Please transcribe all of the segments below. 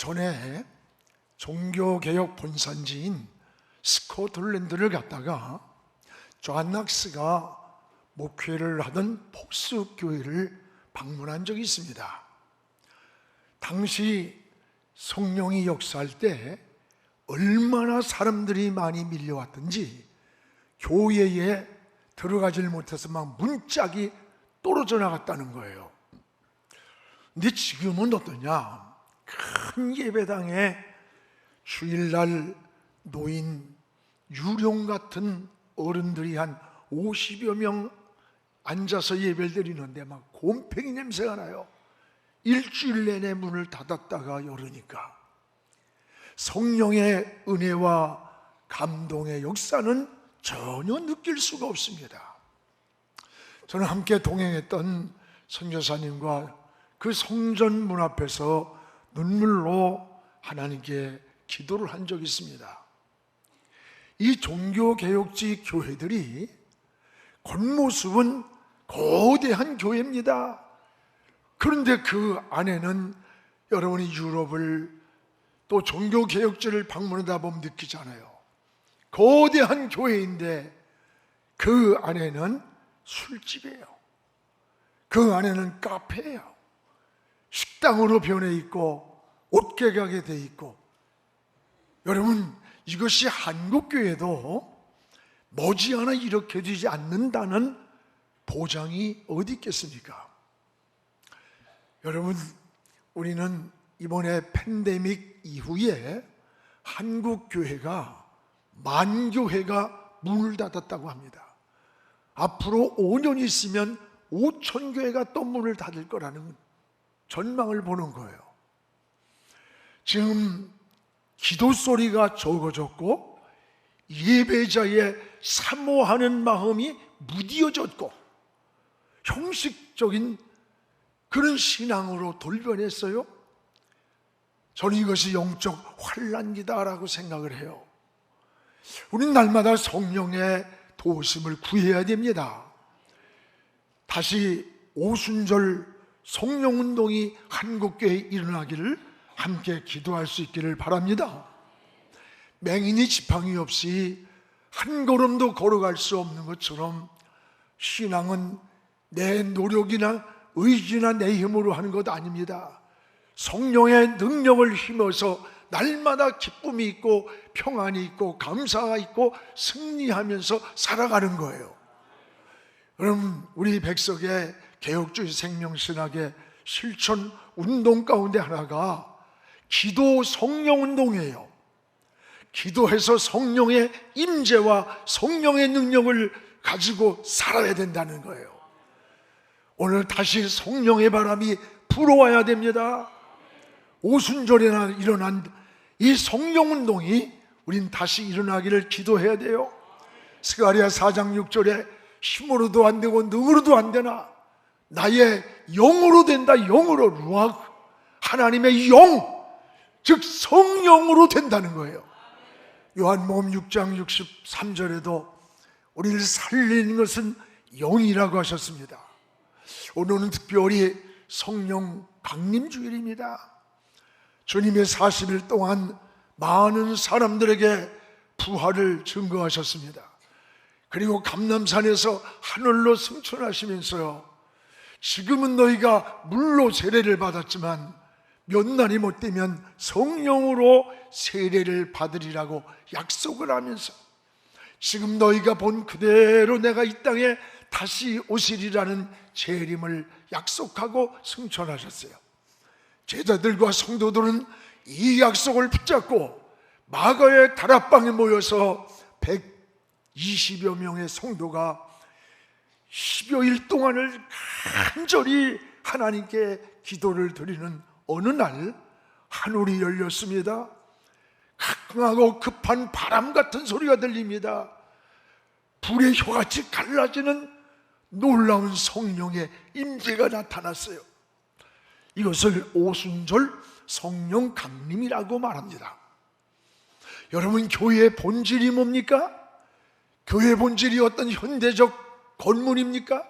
전에 종교개혁 본산지인 스코틀랜드를 갔다가 존 낙스가 목회를 하던 폭스교회를 방문한 적이 있습니다. 당시 성령이 역사할 때 얼마나 사람들이 많이 밀려왔던지 교회에 들어가질 못해서 막 문짝이 떨어져 나갔다는 거예요. 근데 지금은 어떠냐? 큰 예배당에 주일날 노인 유령 같은 어른들이 한 50여 명 앉아서 예배를 드리는데 막 곰팡이 냄새가 나요. 일주일 내내 문을 닫았다가 열으니까 성령의 은혜와 감동의 역사는 전혀 느낄 수가 없습니다. 저는 함께 동행했던 선교사님과 그 성전 문 앞에서 눈물로 하나님께 기도를 한 적이 있습니다. 이 종교개혁지 교회들이 겉모습은 거대한 교회입니다. 그런데 그 안에는 여러분이 유럽을 또 종교개혁지를 방문하다 보면 느끼잖아요. 거대한 교회인데 그 안에는 술집이에요. 그 안에는 카페예요. 식당으로 변해 있고 옷개가게 돼 있고 여러분 이것이 한국 교회도 머지않아 이렇게 되지 않는다는 보장이 어디 있겠습니까? 여러분 우리는 이번에 팬데믹 이후에 한국 교회가 만 교회가 문을 닫았다고 합니다. 앞으로 5년 있으면 5천 교회가 또 문을 닫을 거라는 전망을 보는 거예요. 지금 기도 소리가 적어졌고 예배자의 사모하는 마음이 무디어졌고 형식적인 그런 신앙으로 돌변했어요. 저는 이것이 영적 환란기다라고 생각을 해요. 우리는 날마다 성령의 도우심을 구해야 됩니다. 다시 오순절 성령 운동이 한국교회에 일어나기를 함께 기도할 수 있기를 바랍니다. 맹인이 지팡이 없이 한 걸음도 걸어갈 수 없는 것처럼 신앙은 내 노력이나 의지나 내 힘으로 하는 것 아닙니다. 성령의 능력을 힘어서 날마다 기쁨이 있고 평안이 있고 감사가 있고 승리하면서 살아가는 거예요. 여러분, 우리 백석의 개혁주의 생명신학의 실천 운동 가운데 하나가 기도 성령 운동이에요. 기도해서 성령의 임재와 성령의 능력을 가지고 살아야 된다는 거예요. 오늘 다시 성령의 바람이 불어와야 됩니다. 오순절에나 일어난 이 성령 운동이 우린 다시 일어나기를 기도해야 돼요. 스가리아 4장 6절에 힘으로도 안 되고 능으로도 안 되나 나의 영으로 된다. 영으로 루악 하나님의 영 즉 성령으로 된다는 거예요. 요한복음 6장 63절에도 우리를 살리는 것은 영이라고 하셨습니다. 오늘은 특별히 성령 강림 주일입니다. 주님의 40일 동안 많은 사람들에게 부활을 증거하셨습니다. 그리고 감남산에서 하늘로 승천하시면서요. 지금은 너희가 물로 세례를 받았지만 몇 날이 못 되면 성령으로 세례를 받으리라고 약속을 하면서 지금 너희가 본 그대로 내가 이 땅에 다시 오시리라는 재림을 약속하고 승천하셨어요. 제자들과 성도들은 이 약속을 붙잡고 마가의 다락방에 모여서 120여 명의 성도가 10여일 동안을 간절히 하나님께 기도를 드리는 어느 날 하늘이 열렸습니다. 강하고 급한 바람 같은 소리가 들립니다. 불의 혀같이 갈라지는 놀라운 성령의 임재가 나타났어요. 이것을 오순절 성령 강림이라고 말합니다. 여러분 교회의 본질이 뭡니까? 교회 본질이 어떤 현대적 건물입니까?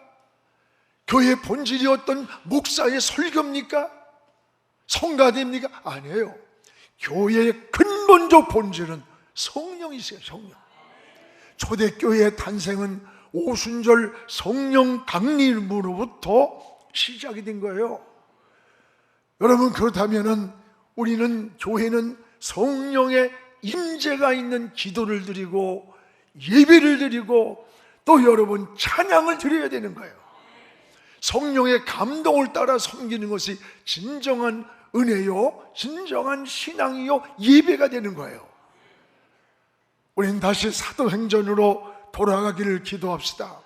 교회 본질이 어떤 목사의 설교입니까? 성가됩니까? 아니에요. 교회의 근본적 본질은 성령이세요, 성령. 초대교회의 탄생은 오순절 성령 강림으로부터 시작이 된 거예요. 여러분 그렇다면은 우리는 교회는 성령의 임재가 있는 기도를 드리고 예배를 드리고 또 여러분 찬양을 드려야 되는 거예요. 성령의 감동을 따라 섬기는 것이 진정한 은혜요, 진정한 신앙이요, 예배가 되는 거예요. 우리는 다시 사도행전으로 돌아가기를 기도합시다.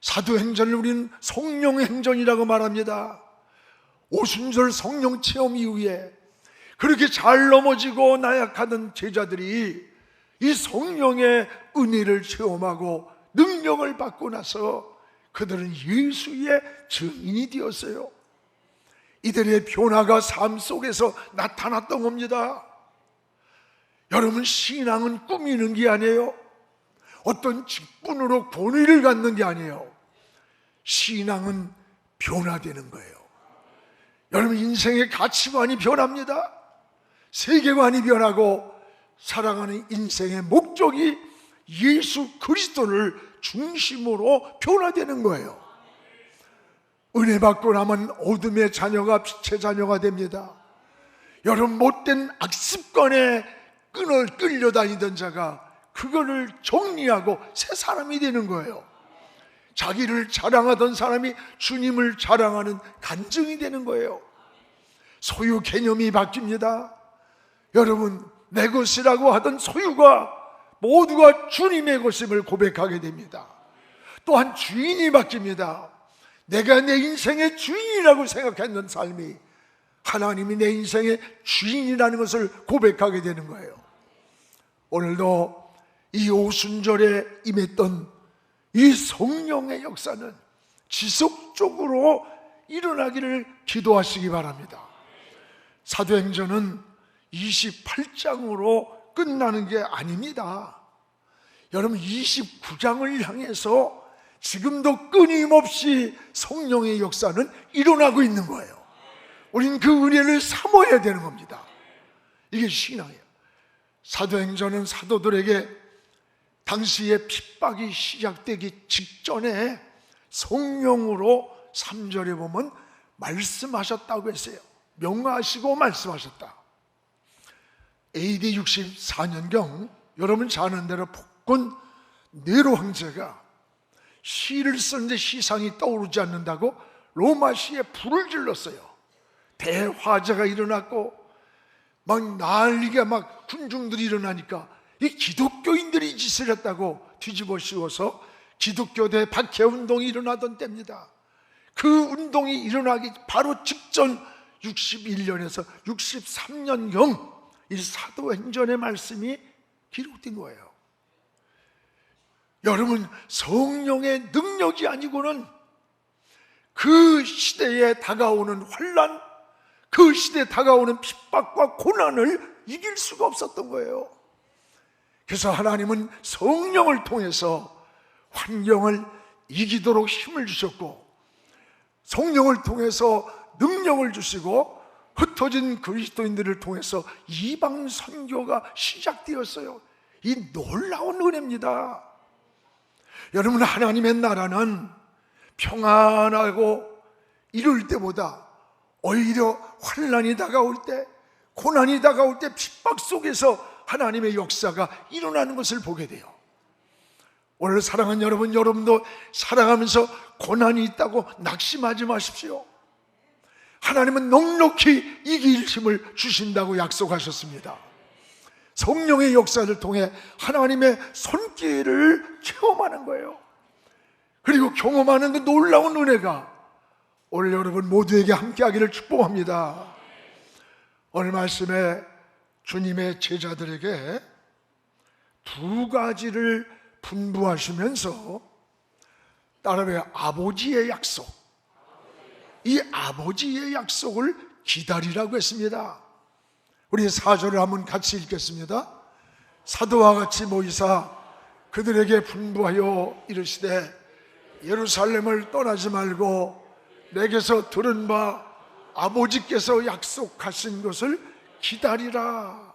사도행전을 우리는 성령 행전이라고 말합니다. 오순절 성령 체험 이후에 그렇게 잘 넘어지고 나약하던 제자들이 이 성령의 은혜를 체험하고 능력을 받고 나서 그들은 예수의 증인이 되었어요. 이들의 변화가 삶 속에서 나타났던 겁니다. 여러분, 신앙은 꾸미는 게 아니에요. 어떤 직분으로 권위를 갖는 게 아니에요. 신앙은 변화되는 거예요. 여러분, 인생의 가치관이 변합니다. 세계관이 변하고 살아가는 인생의 목적이 예수 그리스도를 중심으로 변화되는 거예요. 은혜 받고 나면 어둠의 자녀가 빛의 자녀가 됩니다. 여러분 못된 악습관에 끈을 끌려다니던 자가 그거를 정리하고 새 사람이 되는 거예요. 자기를 자랑하던 사람이 주님을 자랑하는 간증이 되는 거예요. 소유 개념이 바뀝니다. 여러분, 내 것이라고 하던 소유가 모두가 주님의 것임을 고백하게 됩니다. 또한 주인이 바뀝니다. 내가 내 인생의 주인이라고 생각했던 삶이 하나님이 내 인생의 주인이라는 것을 고백하게 되는 거예요. 오늘도 이 오순절에 임했던 이 성령의 역사는 지속적으로 일어나기를 기도하시기 바랍니다. 사도행전은 28장으로 끝나는 게 아닙니다. 여러분 29장을 향해서 지금도 끊임없이 성령의 역사는 일어나고 있는 거예요. 우리는 그 은혜를 사모해야 되는 겁니다. 이게 신앙이에요. 사도행전은 사도들에게 당시에 핍박이 시작되기 직전에 성령으로 3절에 보면 말씀하셨다고 했어요. 명하시고 말씀하셨다. AD 64년경 여러분 잘 아는 대로 폭군 네로 황제가 시를 쓰는데 시상이 떠오르지 않는다고 로마 시에 불을 질렀어요. 대화재가 일어났고 막 난리가 막 군중들이 일어나니까 이 기독교인들이 짓을 했다고 뒤집어 씌워서 기독교 대 박해 운동이 일어나던 때입니다. 그 운동이 일어나기 바로 직전 61년에서 63년경 이 사도행전의 말씀이 기록된 거예요. 여러분 성령의 능력이 아니고는 그 시대에 다가오는 환란, 그 시대에 다가오는 핍박과 고난을 이길 수가 없었던 거예요. 그래서 하나님은 성령을 통해서 환경을 이기도록 힘을 주셨고 성령을 통해서 능력을 주시고 흩어진 그리스도인들을 통해서 이방 선교가 시작되었어요. 이 놀라운 은혜입니다. 여러분 하나님의 나라는 평안하고 이럴 때보다 오히려 환란이 다가올 때 고난이 다가올 때 핍박 속에서 하나님의 역사가 일어나는 것을 보게 돼요. 오늘 사랑하는 여러분, 여러분도 살아가면서 고난이 있다고 낙심하지 마십시오. 하나님은 넉넉히 이길 힘을 주신다고 약속하셨습니다. 성령의 역사를 통해 하나님의 손길을 체험하는 거예요. 그리고 경험하는 그 놀라운 은혜가 오늘 여러분 모두에게 함께하기를 축복합니다. 오늘 말씀에 주님의 제자들에게 두 가지를 분부하시면서 따라해 아버지의 약속, 이 아버지의 약속을 기다리라고 했습니다. 우리 사절을 한번 같이 읽겠습니다. 사도와 같이 모이사 그들에게 분부하여 이르시되 예루살렘을 떠나지 말고 내게서 들은 바 아버지께서 약속하신 것을 기다리라.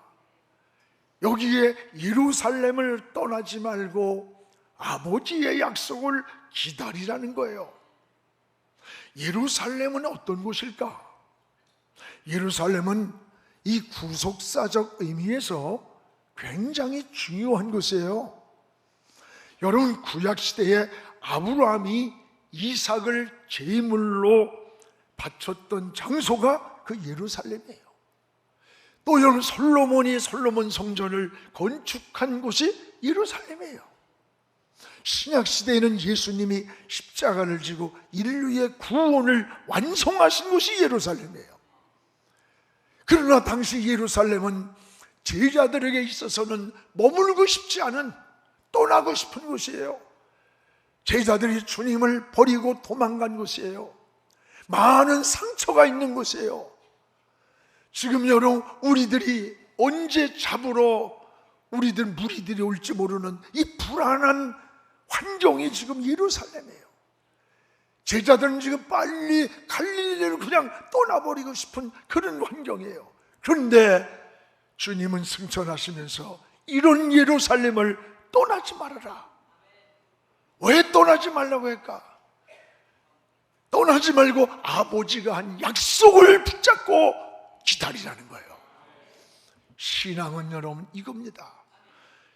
여기에 예루살렘을 떠나지 말고 아버지의 약속을 기다리라는 거예요. 예루살렘은 어떤 곳일까? 예루살렘은 이 구속사적 의미에서 굉장히 중요한 곳이에요. 여러분 구약 시대에 아브라함이 이삭을 제물로 바쳤던 장소가 그 예루살렘이에요. 또 여러분 솔로몬이 솔로몬 성전을 건축한 곳이 예루살렘이에요. 신약 시대에는 예수님이 십자가를 지고 인류의 구원을 완성하신 곳이 예루살렘이에요. 그러나 당시 예루살렘은 제자들에게 있어서는 머물고 싶지 않은 떠나고 싶은 곳이에요. 제자들이 주님을 버리고 도망간 곳이에요. 많은 상처가 있는 곳이에요. 지금 여러분 우리들이 언제 잡으러 우리들 무리들이 올지 모르는 이 불안한 환경이 지금 예루살렘이에요. 제자들은 지금 빨리 갈릴리를 그냥 떠나버리고 싶은 그런 환경이에요. 그런데 주님은 승천하시면서 이런 예루살렘을 떠나지 말아라. 왜 떠나지 말라고 할까? 떠나지 말고 아버지가 한 약속을 붙잡고 기다리라는 거예요. 신앙은 여러분 이겁니다.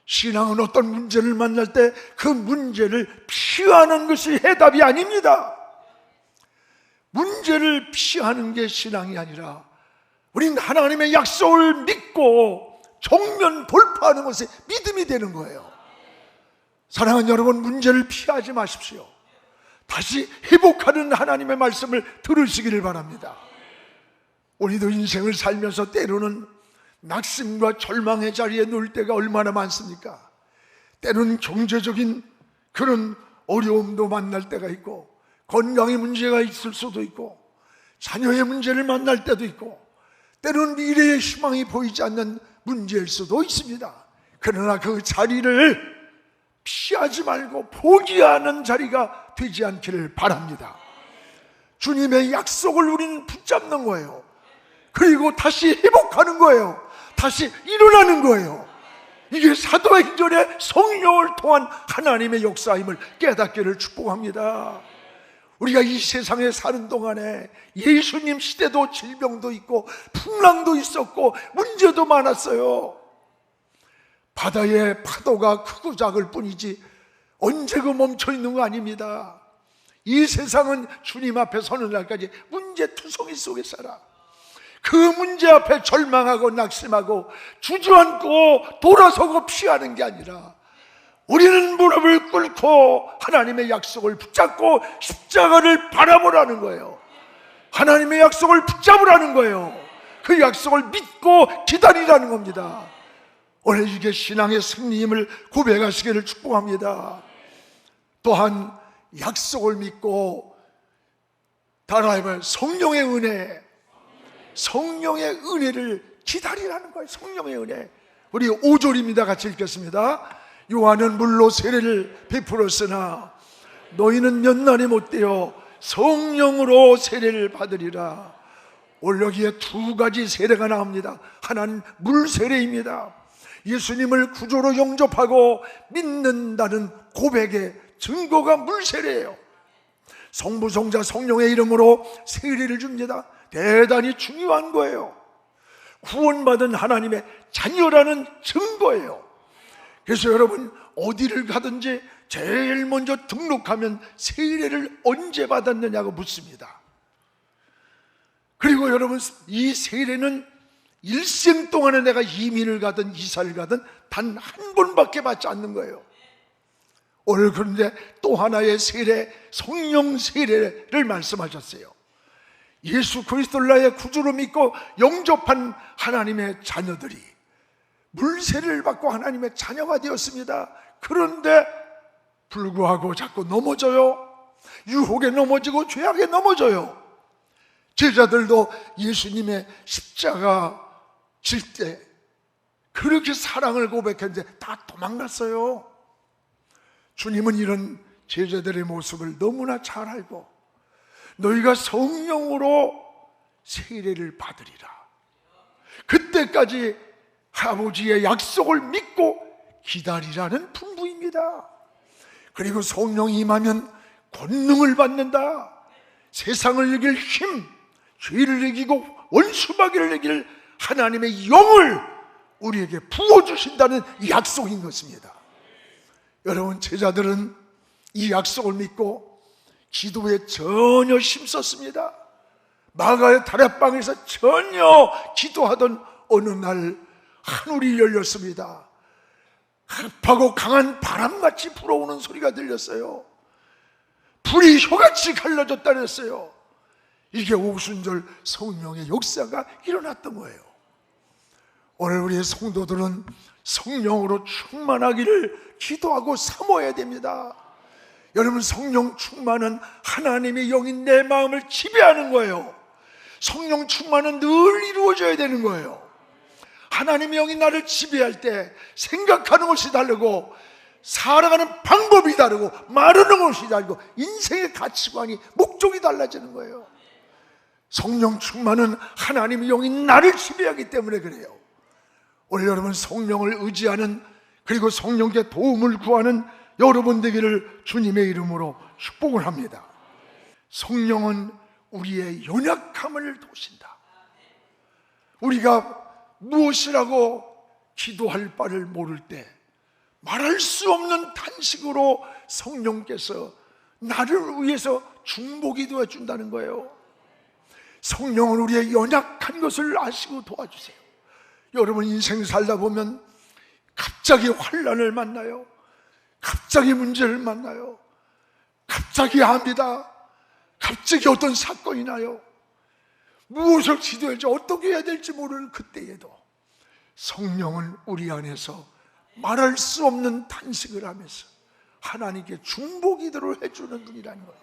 신앙은 어떤 문제를 만날 때 그 문제를 피하는 것이 해답이 아닙니다. 문제를 피하는 게 신앙이 아니라 우리는 하나님의 약속을 믿고 정면 돌파하는 것이 믿음이 되는 거예요. 사랑하는 여러분, 문제를 피하지 마십시오. 다시 회복하는 하나님의 말씀을 들으시기를 바랍니다. 우리도 인생을 살면서 때로는 낙심과 절망의 자리에 놓을 때가 얼마나 많습니까? 때로는 경제적인 그런 어려움도 만날 때가 있고, 건강의 문제가 있을 수도 있고, 자녀의 문제를 만날 때도 있고, 때로는 미래의 희망이 보이지 않는 문제일 수도 있습니다. 그러나 그 자리를 피하지 말고 포기하는 자리가 되지 않기를 바랍니다. 주님의 약속을 우리는 붙잡는 거예요. 그리고 다시 회복하는 거예요. 다시 일어나는 거예요. 이게 사도행전의 성령을 통한 하나님의 역사임을 깨닫기를 축복합니다. 우리가 이 세상에 사는 동안에 예수님 시대도 질병도 있고 풍랑도 있었고 문제도 많았어요. 바다의 파도가 크고 작을 뿐이지 언제 그 멈춰 있는 거 아닙니다. 이 세상은 주님 앞에 서는 날까지 문제 투성이 속에 살아. 그 문제 앞에 절망하고 낙심하고 주저앉고 돌아서고 피하는 게 아니라 우리는 무릎을 꿇고 하나님의 약속을 붙잡고 십자가를 바라보라는 거예요. 하나님의 약속을 붙잡으라는 거예요. 그 약속을 믿고 기다리라는 겁니다. 오늘 이게 신앙의 승리임을 고백하시기를 축복합니다. 또한 약속을 믿고 따라해봐요. 성령의 은혜, 성령의 은혜를 기다리라는 거예요. 성령의 은혜. 우리 5절입니다. 같이 읽겠습니다. 요한은 물로 세례를 베풀었으나 너희는 연날이 못되어 성령으로 세례를 받으리라. 오늘 여기에 두 가지 세례가 나옵니다. 하나는 물 세례입니다. 예수님을 구조로 영접하고 믿는다는 고백의 증거가 물 세례예요. 성부, 성자, 성령의 이름으로 세례를 줍니다. 대단히 중요한 거예요. 구원받은 하나님의 자녀라는 증거예요. 그래서 여러분 어디를 가든지 제일 먼저 등록하면 세례를 언제 받았느냐고 묻습니다. 그리고 여러분 이 세례는 일생 동안에 내가 이민을 가든 이사를 가든 단 한 번밖에 받지 않는 거예요. 오늘 그런데 또 하나의 세례, 성령 세례를 말씀하셨어요. 예수 그리스도를 나의 구주로 믿고 영접한 하나님의 자녀들이 물세를 받고 하나님의 자녀가 되었습니다. 그런데 불구하고 자꾸 넘어져요. 유혹에 넘어지고 죄악에 넘어져요. 제자들도 예수님의 십자가 질 때 그렇게 사랑을 고백했는데 다 도망갔어요. 주님은 이런 제자들의 모습을 너무나 잘 알고 너희가 성령으로 세례를 받으리라. 그때 때까지 아버지의 약속을 믿고 기다리라는 분부입니다. 그리고 성령이 임하면 권능을 받는다. 세상을 이길 힘, 죄를 이기고 원수마귀를 이길 하나님의 영을 우리에게 부어주신다는 약속인 것입니다. 여러분, 제자들은 이 약속을 믿고 기도에 전혀 힘썼습니다. 마가의 다락방에서 전혀 기도하던 어느 날 하늘이 열렸습니다. 흡하고 강한 바람같이 불어오는 소리가 들렸어요. 불이 혀같이 갈라졌다 그랬어요. 이게 오순절 성령의 역사가 일어났던 거예요. 오늘 우리의 성도들은 성령으로 충만하기를 기도하고 사모해야 됩니다. 여러분 성령 충만은 하나님의 영이 내 마음을 지배하는 거예요. 성령 충만은 늘 이루어져야 되는 거예요. 하나님의 영이 나를 지배할 때 생각하는 것이 다르고 살아가는 방법이 다르고 말하는 것이 다르고 인생의 가치관이 목적이 달라지는 거예요. 성령 충만은 하나님의 영이 나를 지배하기 때문에 그래요. 오늘 여러분 성령을 의지하는 그리고 성령께 도움을 구하는 여러분 되기를 주님의 이름으로 축복을 합니다. 성령은 우리의 연약함을 도신다. 우리가 무엇이라고 기도할 바를 모를 때 말할 수 없는 탄식으로 성령께서 나를 위해서 중보기도해 준다는 거예요. 성령은 우리의 연약한 것을 아시고 도와주세요. 여러분 인생 살다 보면 갑자기 환란을 만나요. 갑자기 문제를 만나요. 갑자기 압니다. 갑자기 어떤 사건이 나요. 무엇을 기도할지 어떻게 해야 될지 모르는 그때에도 성령은 우리 안에서 말할 수 없는 탄식을 하면서 하나님께 중보기도를 해주는 분이라는 거예요.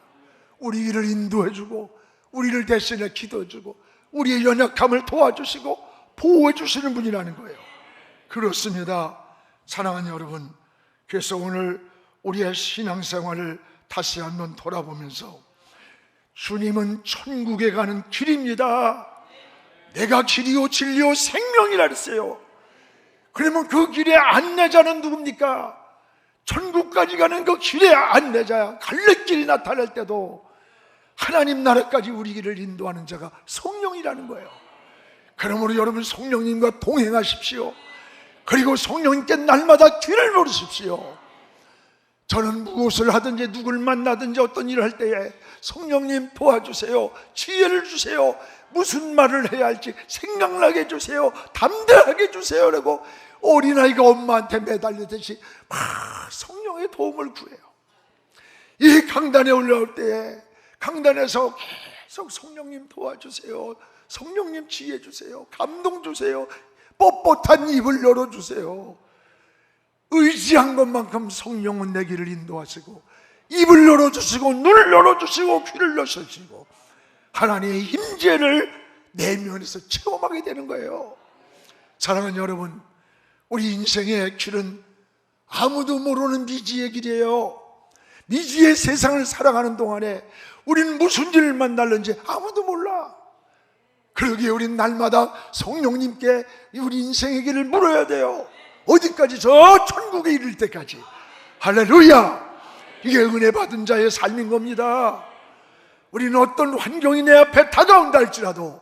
우리를 인도해주고 우리를 대신에 기도해주고 우리의 연약함을 도와주시고 보호해 주시는 분이라는 거예요. 그렇습니다. 사랑하는 여러분, 그래서 오늘 우리의 신앙생활을 다시 한번 돌아보면서 주님은 천국에 가는 길입니다. 내가 길이요 진리요 생명이라 그랬어요. 그러면 그 길의 안내자는 누굽니까? 천국까지 가는 그 길의 안내자야. 갈래길이 나타날 때도 하나님 나라까지 우리 길을 인도하는 자가 성령이라는 거예요. 그러므로 여러분 성령님과 동행하십시오. 그리고 성령님께 날마다 길을 물으십시오. 저는 무엇을 하든지 누굴 만나든지 어떤 일을 할 때에 성령님 도와주세요. 지혜를 주세요. 무슨 말을 해야 할지 생각나게 해주세요. 담대하게 해주세요. 라고 어린아이가 엄마한테 매달리듯이 막 성령의 도움을 구해요. 이 강단에 올라올 때에 강단에서 계속 성령님 도와주세요. 성령님 지혜 주세요. 감동 주세요. 뻣뻣한 입을 열어주세요. 의지한 것만큼 성령은 내 길을 인도하시고 입을 열어주시고 눈을 열어주시고 귀를 열어주시고 하나님의 임재를 내면에서 체험하게 되는 거예요. 사랑하는 여러분, 우리 인생의 길은 아무도 모르는 미지의 길이에요. 미지의 세상을 살아가는 동안에 우리는 무슨 일을 만날는지 아무도 몰라. 그러기에 우린 날마다 성령님께 우리 인생의 길을 물어야 돼요. 어디까지? 저 천국에 이를 때까지. 할렐루야! 이게 은혜 받은 자의 삶인 겁니다. 우리는 어떤 환경이 내 앞에 다가온다 할지라도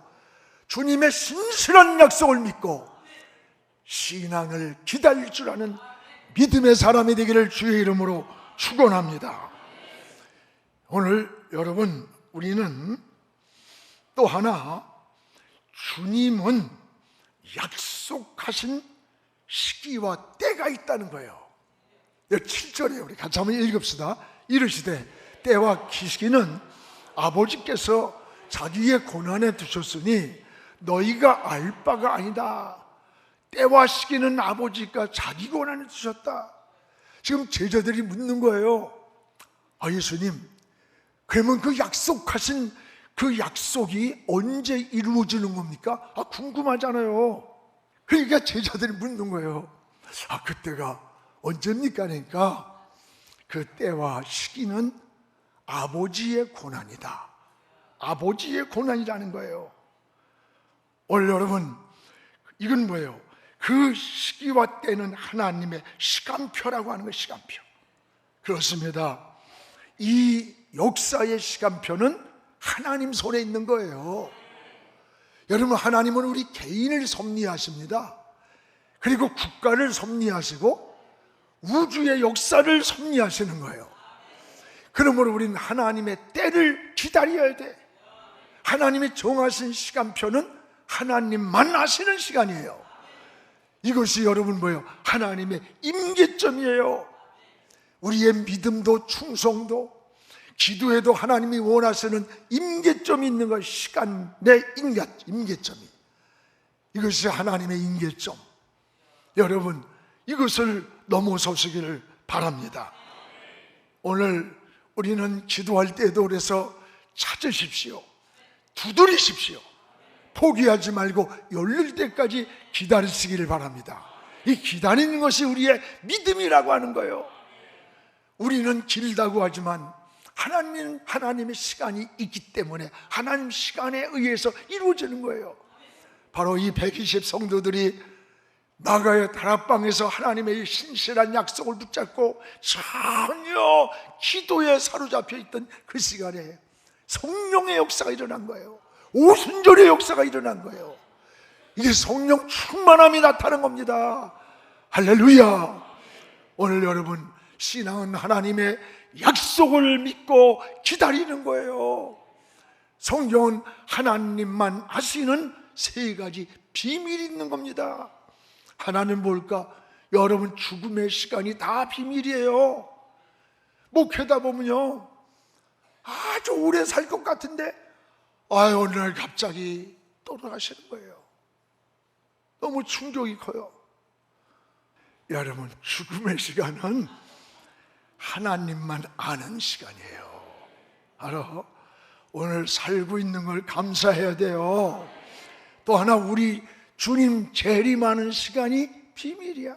주님의 신실한 약속을 믿고 신앙을 기다릴 줄 아는 믿음의 사람이 되기를 주의 이름으로 축원합니다. 오늘 여러분 우리는 또 하나 주님은 약속하신 시기와 때가 있다는 거예요. 7절에 우리 같이 한번 읽읍시다. 이르시되 때와 기시기는 아버지께서 자기의 고난에 두셨으니 너희가 알 바가 아니다. 때와 시기는 아버지가 자기 고난에 두셨다. 지금 제자들이 묻는 거예요. 아, 예수님, 그러면 그 약속하신 그 약속이 언제 이루어지는 겁니까? 아, 궁금하잖아요. 그러니까 제자들이 묻는 거예요. 아, 그때가 언제입니까? 그러니까 그 때와 시기는 아버지의 고난이다. 아버지의 고난이라는 거예요. 오늘 여러분, 이건 뭐예요? 그 시기와 때는 하나님의 시간표라고 하는 거예요, 시간표. 그렇습니다. 이 역사의 시간표는 하나님 손에 있는 거예요. 여러분, 하나님은 우리 개인을 섭리하십니다. 그리고 국가를 섭리하시고 우주의 역사를 섭리하시는 거예요. 그러므로 우리는 하나님의 때를 기다려야 돼. 하나님이 정하신 시간표는 하나님만 아시는 시간이에요. 이것이 여러분 뭐예요? 하나님의 임계점이에요. 우리의 믿음도 충성도 기도에도 하나님이 원하시는 임계점이 있는 것 시간 내 임계, 임계점이. 이것이 하나님의 임계점. 여러분 이것을 넘어서시기를 바랍니다. 오늘 우리는 기도할 때도 그래서 찾으십시오. 두드리십시오. 포기하지 말고 열릴 때까지 기다리시기를 바랍니다. 이 기다리는 것이 우리의 믿음이라고 하는 거예요. 우리는 길다고 하지만 하나님은 하나님의 시간이 있기 때문에 하나님 시간에 의해서 이루어지는 거예요. 바로 이 120 성도들이 나가의 다락방에서 하나님의 신실한 약속을 붙잡고 전혀 기도에 사로잡혀 있던 그 시간에 성령의 역사가 일어난 거예요. 오순절의 역사가 일어난 거예요. 이게 성령 충만함이 나타난 겁니다. 할렐루야. 오늘 여러분 신앙은 하나님의 약속을 믿고 기다리는 거예요. 성경은 하나님만 아시는 세 가지 비밀이 있는 겁니다. 하나는 뭘까? 여러분 죽음의 시간이 다 비밀이에요. 목회다 보면요. 아주 오래 살 것 같은데, 아유, 어느 날 갑자기 돌아가시는 거예요. 너무 충격이 커요. 여러분, 죽음의 시간은 하나님만 아는 시간이에요. 알아? 오늘 살고 있는 걸 감사해야 돼요. 또 하나 우리 주님 재림하는 시간이 비밀이야.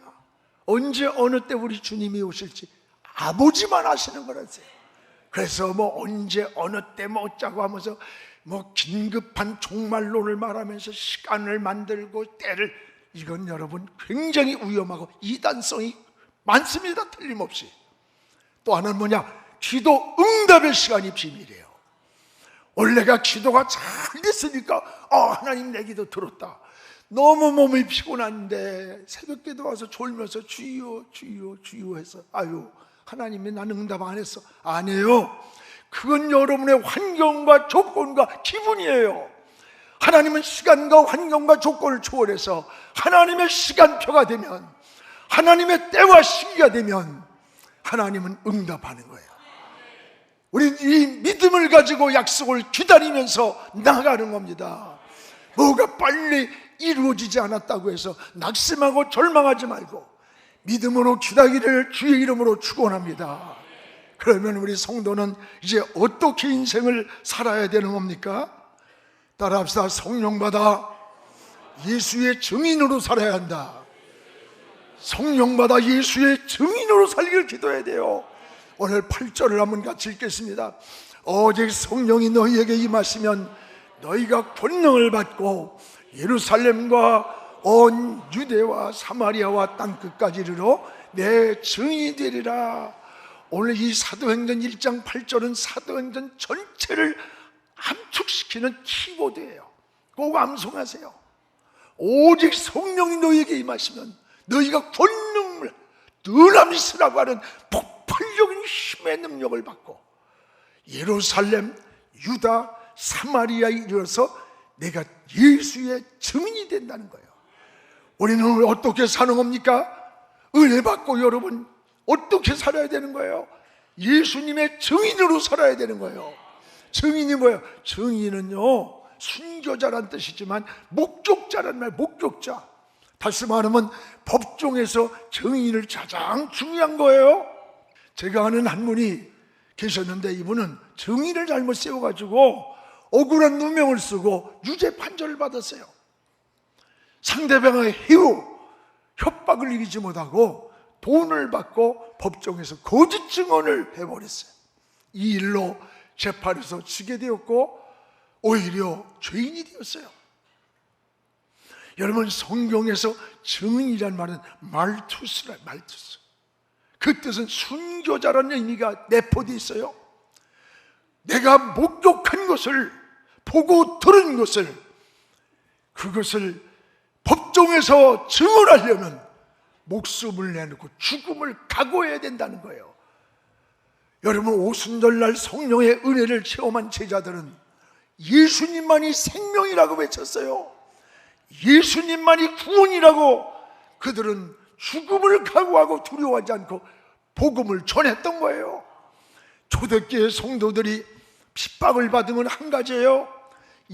언제 어느 때 우리 주님이 오실지 아버지만 아시는 거라세요. 그래서 뭐 언제 어느 때 뭐 어쩌고 하면서 뭐 긴급한 종말론을 말하면서 시간을 만들고 때를 이건 여러분 굉장히 위험하고 이단성이 많습니다. 틀림없이. 또 하나는 뭐냐? 기도 응답의 시간이 비밀이에요. 원래가 기도가 잘 됐으니까 아 하나님 내 기도 들었다. 너무 몸이 피곤한데 새벽 기도 와서 졸면서 주여 주여 주여 해서 아유 하나님이 나는 응답 안 했어 안 해요. 그건 여러분의 환경과 조건과 기분이에요. 하나님은 시간과 환경과 조건을 초월해서 하나님의 시간표가 되면 하나님의 때와 시기가 되면 하나님은 응답하는 거예요. 우리 이 믿음을 가지고 약속을 기다리면서 나가는 겁니다. 뭐가 빨리 이루어지지 않았다고 해서 낙심하고 절망하지 말고 믿음으로 기다리기를 주의 이름으로 축원합니다. 그러면 우리 성도는 이제 어떻게 인생을 살아야 되는 겁니까? 따라합시다. 성령 받아 예수의 증인으로 살아야 한다. 성령받아 예수의 증인으로 살기를 기도해야 돼요. 오늘 8절을 한번 같이 읽겠습니다. 오직 성령이 너희에게 임하시면 너희가 권능을 받고 예루살렘과 온 유대와 사마리아와 땅 끝까지 이르러 내 증인이 되리라. 오늘 이 사도행전 1장 8절은 사도행전 전체를 함축시키는 키보드예요. 꼭 암송하세요. 오직 성령이 너희에게 임하시면 너희가 권능을 드라미스라고 하는 폭발적인 힘의 능력을 받고 예루살렘, 유다, 사마리아에 이르러서 내가 예수의 증인이 된다는 거예요. 우리는 오늘 어떻게 사는 겁니까? 은혜 받고 여러분 어떻게 살아야 되는 거예요? 예수님의 증인으로 살아야 되는 거예요. 증인이 뭐예요? 증인은요 순교자란 뜻이지만 목격자란 말, 목격자. 다시 말하면 법정에서 정의를 가장 중요한 거예요. 제가 아는 한 분이 계셨는데 이분은 정의를 잘못 세워가지고 억울한 누명을 쓰고 유죄 판결을 받았어요. 상대방의 희우, 협박을 이기지 못하고 돈을 받고 법정에서 거짓 증언을 해버렸어요. 이 일로 재판에서 지게 되었고 오히려 죄인이 되었어요. 여러분 성경에서 증인이란 말은 말투스라 말투스. 그 뜻은 순교자라는 의미가 내포되어 있어요. 내가 목격한 것을 보고 들은 것을 그것을 법정에서 증언하려면 목숨을 내놓고 죽음을 각오해야 된다는 거예요. 여러분 오순절날 성령의 은혜를 체험한 제자들은 예수님만이 생명이라고 외쳤어요. 예수님만이 구원이라고 그들은 죽음을 각오하고 두려워하지 않고 복음을 전했던 거예요. 초대교회 성도들이 핍박을 받으면 한 가지예요.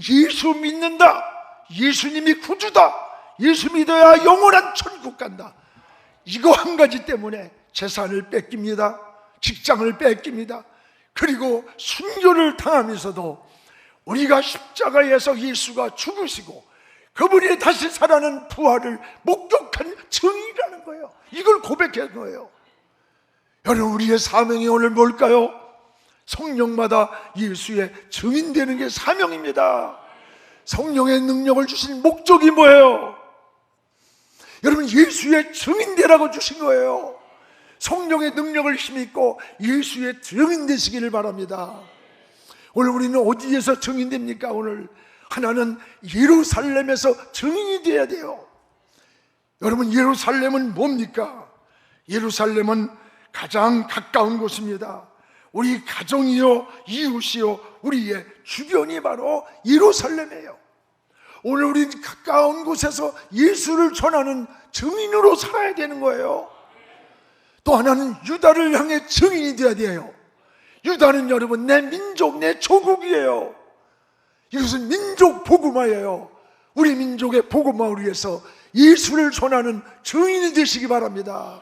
예수 믿는다. 예수님이 구주다. 예수 믿어야 영원한 천국 간다. 이거 한 가지 때문에 재산을 뺏깁니다. 직장을 뺏깁니다. 그리고 순교를 당하면서도 우리가 십자가에서 예수가 죽으시고 그분이 다시 살아나는 부활을 목격한 증이라는 거예요. 이걸 고백한 거예요. 여러분 우리의 사명이 오늘 뭘까요? 성령마다 예수의 증인 되는 게 사명입니다. 성령의 능력을 주신 목적이 뭐예요? 여러분 예수의 증인 되라고 주신 거예요. 성령의 능력을 힘입고 예수의 증인 되시기를 바랍니다. 오늘 우리는 어디에서 증인 됩니까? 오늘 하나는 예루살렘에서 증인이 되어야 돼요. 여러분 예루살렘은 뭡니까? 예루살렘은 가장 가까운 곳입니다. 우리 가정이요, 이웃이요, 우리의 주변이 바로 예루살렘이에요. 오늘 우리 가까운 곳에서 예수를 전하는 증인으로 살아야 되는 거예요. 또 하나는 유다를 향해 증인이 되어야 돼요. 유다는 여러분 내 민족, 내 조국이에요. 이것은 민족 복음화예요. 우리 민족의 복음화를 위해서 예수를 전하는 증인이 되시기 바랍니다.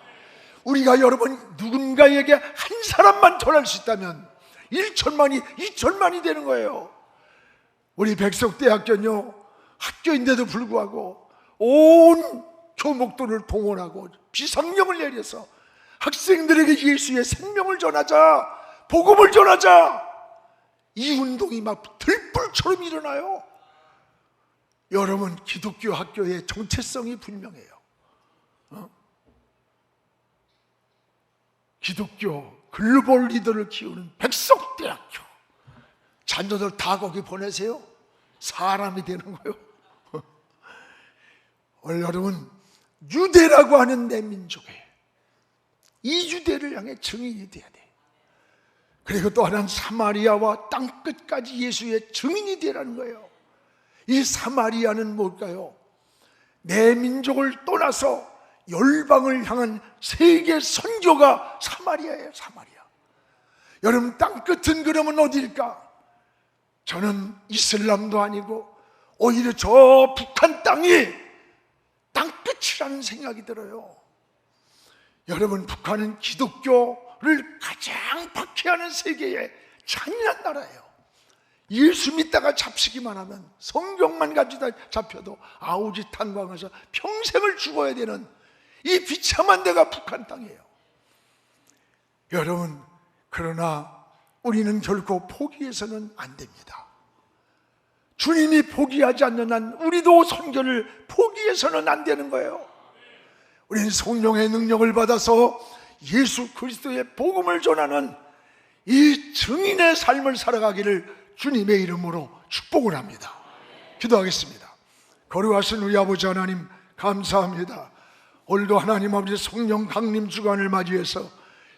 우리가 여러분 누군가에게 한 사람만 전할 수 있다면 1천만이 2천만이 되는 거예요. 우리 백석대학교는요 학교인데도 불구하고 온 교목들을 동원하고 비상령을 내려서 학생들에게 예수의 생명을 전하자 복음을 전하자 이 운동이 막 들불처럼 일어나요. 여러분 기독교 학교의 정체성이 분명해요. 어? 기독교 글로벌 리더를 키우는 백석대학교 자녀들 다 거기 보내세요. 사람이 되는 거예요. 오늘 여러분 유대라고 하는 내 민족에 이 유대를 향해 증인이 돼야 돼. 그리고 또 하나는 사마리아와 땅 끝까지 예수의 증인이 되라는 거예요. 이 사마리아는 뭘까요? 내 민족을 떠나서 열방을 향한 세계 선교가 사마리아예요, 사마리아. 여러분 땅 끝은 그러면 어디일까? 저는 이슬람도 아니고 오히려 저 북한 땅이 땅 끝이라는 생각이 들어요. 여러분 북한은 기독교 를 가장 박해하는 세계의 잔인한 나라예요. 예수 믿다가 잡히기만 하면 성경만 가지고 잡혀도 아우지 탄광해서 평생을 죽어야 되는 이 비참한 데가 북한 땅이에요. 여러분 그러나 우리는 결코 포기해서는 안 됩니다. 주님이 포기하지 않는 한 우리도 선교를 포기해서는 안 되는 거예요. 우리는 성령의 능력을 받아서 예수 그리스도의 복음을 전하는 이 증인의 삶을 살아가기를 주님의 이름으로 축복을 합니다. 기도하겠습니다. 거룩하신 우리 아버지 하나님 감사합니다. 오늘도 하나님 아버지 성령 강림 주간을 맞이해서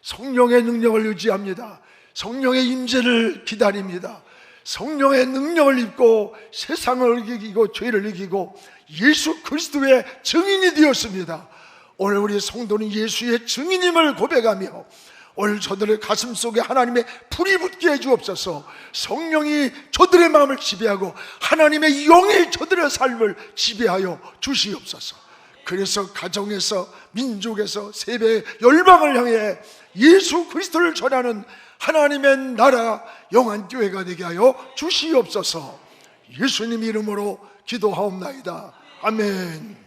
성령의 능력을 의지합니다. 성령의 임재를 기다립니다. 성령의 능력을 입고 세상을 이기고 죄를 이기고 예수 그리스도의 증인이 되었습니다. 오늘 우리 성도는 예수의 증인임을 고백하며 오늘 저들의 가슴 속에 하나님의 불이 붙게 해 주옵소서. 성령이 저들의 마음을 지배하고 하나님의 영이 저들의 삶을 지배하여 주시옵소서. 그래서 가정에서 민족에서 세배 열방을 향해 예수 그리스도를 전하는 하나님의 나라 영한 교회가 되게 하여 주시옵소서. 예수님 이름으로 기도하옵나이다. 아멘